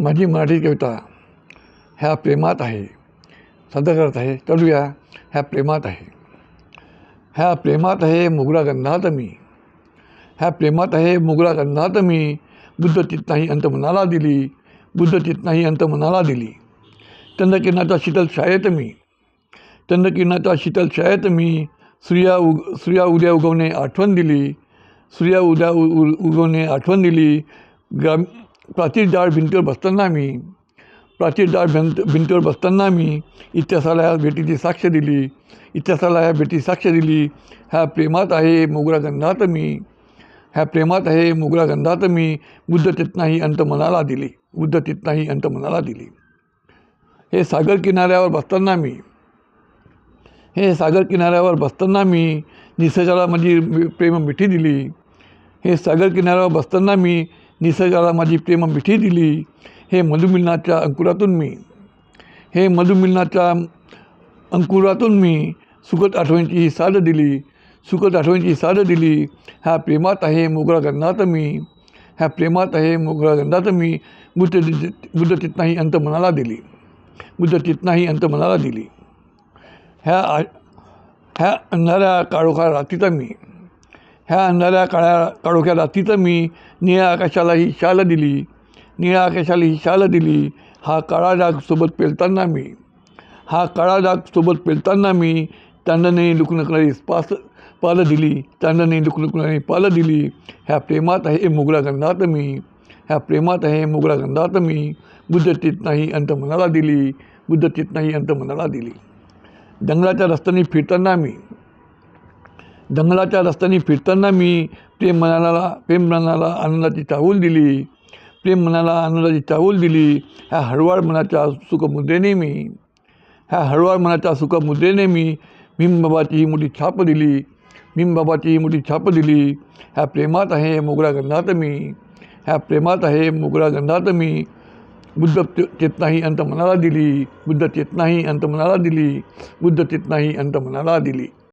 माझी मराठी कविता ह्या प्रेमात आहे. सादर करत आहे. चालूया ह्या प्रेमात आहे. ह्या प्रेमात आहे मुगळा गंधात मी. ह्या प्रेमात आहे मुगळा गंधात मी. बुद्ध चित अंत मनाला दिली. बुद्ध चित अंत मनाला दिली. चंद्रकिरणाचा शीतल शाळेत मी. चंद्रकिरणाचा शीतल शाळेत मी. सूर्या उग सूर्या उद्या उगवणे आठवण दिली. सूर्या उद्या उ उ- उगवणे आठवण दिली. ग्राम प्राचीर जाळ भिंतीवर बसताना मी प्राचीर जाळ भिंत भिंतीवर बसताना मी इतिहासाला या भेटीची साक्ष दिली. इतिहासाला ह्या भेटी साक्ष दिली. ह्या प्रेमात आहे मोगरा गंधात मी. ह्या प्रेमात आहे मोगरा गंधात मी. बुद्ध चेतनाही अंत मनाला दिली. बुद्ध चेतनाही अंत मनाला दिली. हे सागर किनाऱ्यावर बसताना मी हे सागर किनाऱ्यावर बसताना मी निसर्गाला माझी प्रेम मिठी दिली. हे सागर किनाऱ्यावर बसताना मी निसर्गाला माझी प्रेम मिठी दिली. हे मधुमिलनाच्या अंकुरातून मी. हे मधुमिलनाच्या अंकुरातून मी सुखद आठवणीची ही साध दिली. सुखद आठवणीची साध दिली. ह्या प्रेमात आहे मोगरा गंधात मी. ह्या प्रेमात आहे मोगरा गंधात मी. बुद्ध बुद्ध चितनाही अंत मनाला दिली. बुद्ध चितनाही अंत मनाला दिली. ह्या आ ह्या अंधाऱ्या काळोखा रात्रीचा मी. ह्या अंधाऱ्या काळ्या काळोख्या रात्रीचं मी निळ्या आकाशाला ही शाल दिली. निळ्या आकाशाला ही शाल दिली. हा काळा डाग सोबत पेलताना मी. हा काळा डाग सोबत पेलताना मी चांदणे लुकलुकणारी पास पालं दिली. चांदणे लुकणुकणारी पालं दिली. ह्या प्रेमात आहे मोगरा गंधात मी. ह्या प्रेमात आहे मोगरा गंधात मी. बुद्ध चित नाही अंत मनाला दिली. बुद्ध चित नाही अंत मनाला दिली. जंगलाच्या रस्त्याने फिरताना मी जंगलाच्या रस्त्याने फिरताना मी प्रेम मनाला प्रेम मनाला आनंदाची चाहूल दिली. प्रेम मनाला आनंदाची चाहूल दिली. ह्या हळवाळ मनाच्या सुखमुद्रेने मी ह्या हळवाळ मनाच्या सुखमुद्रेने मी भीमबाबाची ही मोठी छाप दिली. भीमबाबाची ही मोठी छाप दिली. ह्या प्रेमात आहे मोगरा गंधात मी ह्या प्रेमात आहे मोगरा गंधात मी. बुद्ध चेतनाही अंत मनाला दिली. बुद्ध चेतनाही अंत मनाला दिली. बुद्ध चेतनाही अंत मनाला दिली.